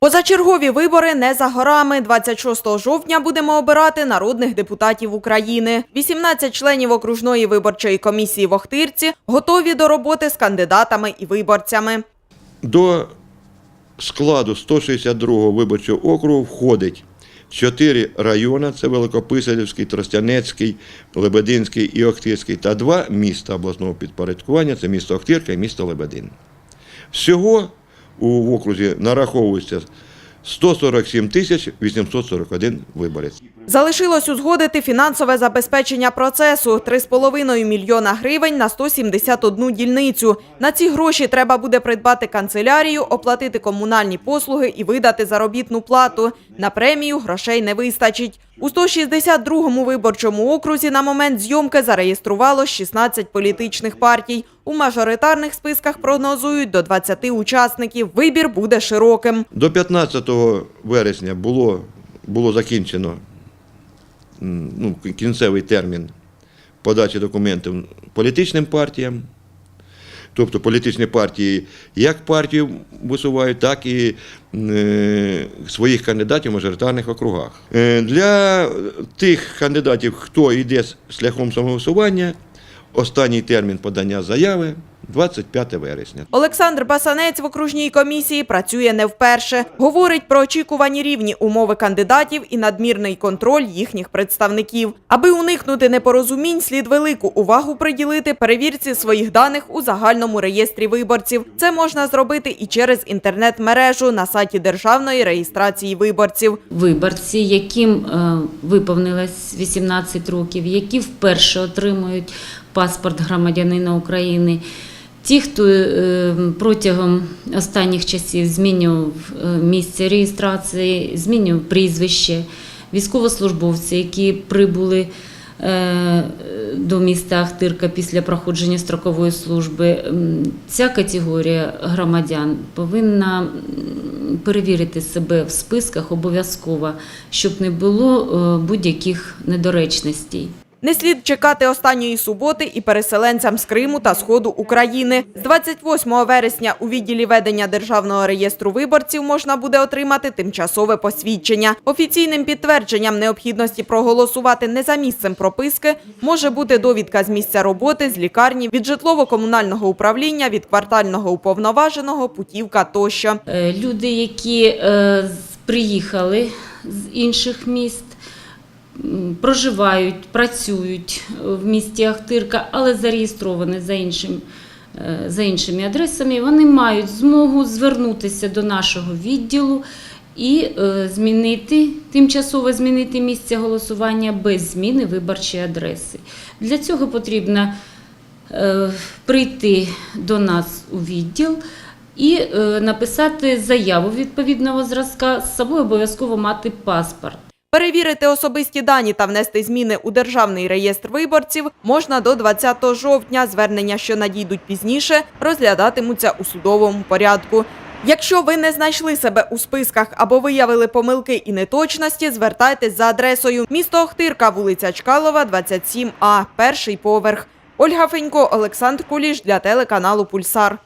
Позачергові вибори не за горами. 26 жовтня будемо обирати народних депутатів України. 18 членів окружної виборчої комісії в Охтирці готові до роботи з кандидатами і виборцями. До складу 162-го виборчого округу входить чотири райони: це Великописарівський, Тростянецький, Лебединський і Охтирський, та два міста обласного підпорядкування це місто Охтирка і місто Лебедин. Всього у окрузі нараховується 147 тисяч 841 виборець. Залишилось узгодити фінансове забезпечення процесу – 3,5 мільйона гривень на 171 дільницю. На ці гроші треба буде придбати канцелярію, оплатити комунальні послуги і видати заробітну плату. На премію грошей не вистачить. У 162-му виборчому окрузі на момент зйомки зареєструвало 16 політичних партій. У мажоритарних списках прогнозують до 20 учасників. Вибір буде широким. До 15 вересня було, було закінчено ну, кінцевий термін подачі документів політичним партіям. Тобто політичні партії як партію висувають, так і е, своїх кандидатів в мажоритарних округах. Е, для тих кандидатів, хто йде шляхом самовисування, останній термін подання заяви 25 вересня. Олександр Басанець в окружній комісії працює не вперше. Говорить про очікувані рівні умови кандидатів і надмірний контроль їхніх представників. Аби уникнути непорозумінь, слід велику увагу приділити перевірці своїх даних у загальному реєстрі виборців. Це можна зробити і через інтернет-мережу на сайті Державної реєстрації виборців. виборці, яким е, виповнилось 18 років, які вперше отримують паспорт громадянина України. Ті, хто е, протягом останніх часів змінював е, місце реєстрації, змінював прізвище, військовослужбовці, які прибули е, до міста Ахтирка після проходження строкової служби. Ця категорія громадян повинна перевірити себе в списках обов'язково, щоб не було будь-яких недоречностей. Не слід чекати останньої суботи і переселенцям з Криму та Сходу України. З 28 вересня у відділі ведення Державного реєстру виборців можна буде отримати тимчасове посвідчення. Офіційним підтвердженням необхідності проголосувати не за місцем прописки може бути довідка з місця роботи, з лікарні, від житлово-комунального управління, від квартального уповноваженого, путівка тощо. Е, Люди, які е, приїхали з інших міст, проживають, працюють в місті Ахтирка, але зареєстровані за, іншим, е, за іншими адресами, вони мають змогу звернутися до нашого відділу і е, змінити, тимчасово змінити місце голосування без зміни виборчої адреси. Для цього потрібно е, прийти до нас у відділ і е, написати заяву відповідного зразка, з собою обов'язково мати паспорт. Перевірити особисті дані та внести зміни у Державний реєстр виборців можна до 20 жовтня. Звернення, що надійдуть пізніше, розглядатимуться у судовому порядку. Якщо ви не знайшли себе у списках або виявили помилки і неточності, звертайтесь за адресою місто Охтирка, вулиця Чкалова, 27А, перший поверх. Ольга Фенько, Олександр Куліш для телеканалу Пульсар.